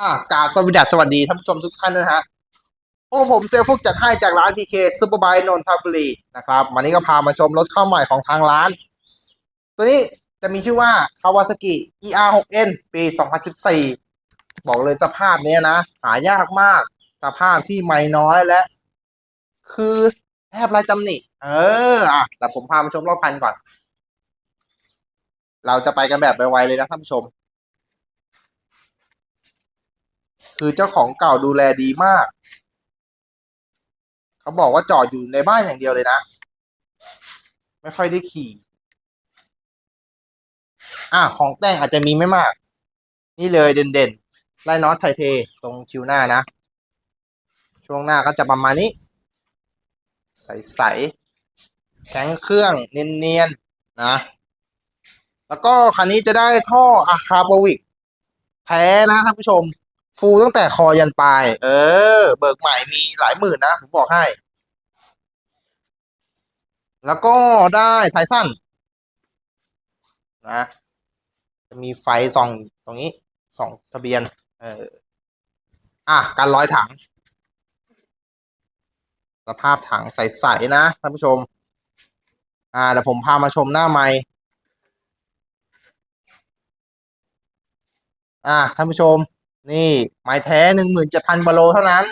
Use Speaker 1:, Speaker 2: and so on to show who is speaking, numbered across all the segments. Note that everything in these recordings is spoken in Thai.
Speaker 1: อ่ากาสวัสดีสวัสดีท่านผู้ชมทุกท่านนะฮะพวกผมเซลฟุกจัดให้จากร้าน PK Super b i นนทบุรีนะครับ วันนี้ก็พามาชมรถเข้าใหม่ของทางร้าน ตัวนี้จะมีชื่อว่า Kawasaki ER6N ปี 2014 บอกเลยสภาพเนี้ยนะ หายากมาก สภาพที่ไม่น้อยและ คือแทบไรตำหนิ เออ อะแต่ผมพามาชมรอบคันก่อน เราจะไปกันแบบไวๆเลยนะท่านผู้ชม คือเจ้าของเก่าดูแลดีมาก เขาบอกว่าจอดอยู่ในบ้านอย่างเดียวเลยนะ ไม่ค่อยได้ขี่ อะของแต่งอาจจะมีไม่มาก นี่เลยเด่นๆไล่น็อตไทเทตรงชิวหน้านะ ช่วงหน้าก็จะประมาณนี้ ใสๆแข็งเครื่องเนียนๆนะ แล้วก็คันนี้จะได้ท่ออะคาโบวิกแท้นะท่านผู้ชม ฟูตั้งแต่คอยันปลาย เออ เบิกใหม่มีหลายหมื่นนะ ผมบอกให้ แล้วก็ได้ไทสันนะ จะมีไฟส่องตรงนี้ส่องทะเบียน เออ อะ การร้อยถัง สภาพถังใส ๆ นะท่านผู้ชม อ่าเดี๋ยวผมพามาชมหน้าไม้อ่าท่านผู้ชม นี่ไม้แท้หนึ่งหมื่นเจ็ดพันบาโลเท่านั้น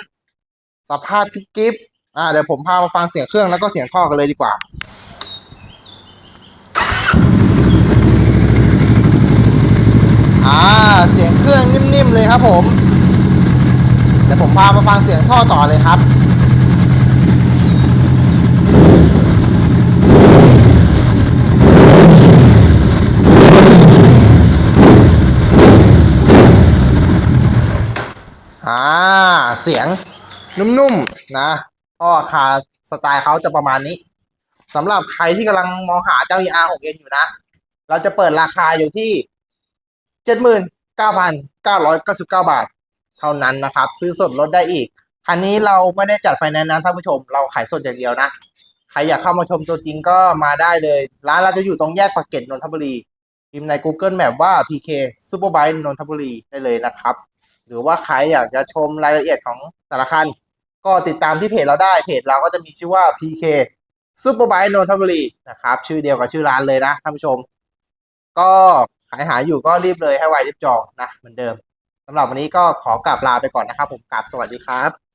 Speaker 1: สภาพกิ๊บๆอ่าเดี๋ยวผมพามาฟังเสียงเครื่องแล้วก็เสียงท่อกันเลยดีกว่าอ่าเสียงเครื่องนิ่มๆเลยครับผมเดี๋ยวผมพามาฟังเสียงท่อต่อเลยครับ อ่า เสียงนุ่มๆนะก็คาสไตล์เขาจะประมาณนี้สำหรับใครที่กำลังมองหาเจ้า ER6N อยู่นะ เราจะเปิดราคาอยู่ที่ 79,999 บาท เท่านั้นนะครับ ซื้อสดลดได้อีก คันนี้เราไม่ได้จัดไฟแนนซ์นะท่านผู้ชม เราขายสดอย่างเดียวนะ ใครอยากเข้ามาชมตัวจริงก็มาได้เลย ร้านเราจะอยู่ตรงแยกปากเกร็ดนนทบุรีพิมพ์ใน Google Map ว่า PK Superbike นนทบุรีได้เลยนะครับ หรือว่าใครอยากจะชมรายละเอียดของแต่ละคัน ก็ติดตามที่เพจเราได้เพจเราก็จะมีชื่อว่า PK Superbike นนทบุรีนะครับ ชื่อเดียวกับชื่อร้านเลยนะท่านผู้ชม ก็ขายหาอยู่ก็รีบเลยให้ไวรีบจองนะเหมือนเดิมสำหรับวันนี้ก็ขอกลับลาไปก่อนนะครับ ผมกลับสวัสดีครับ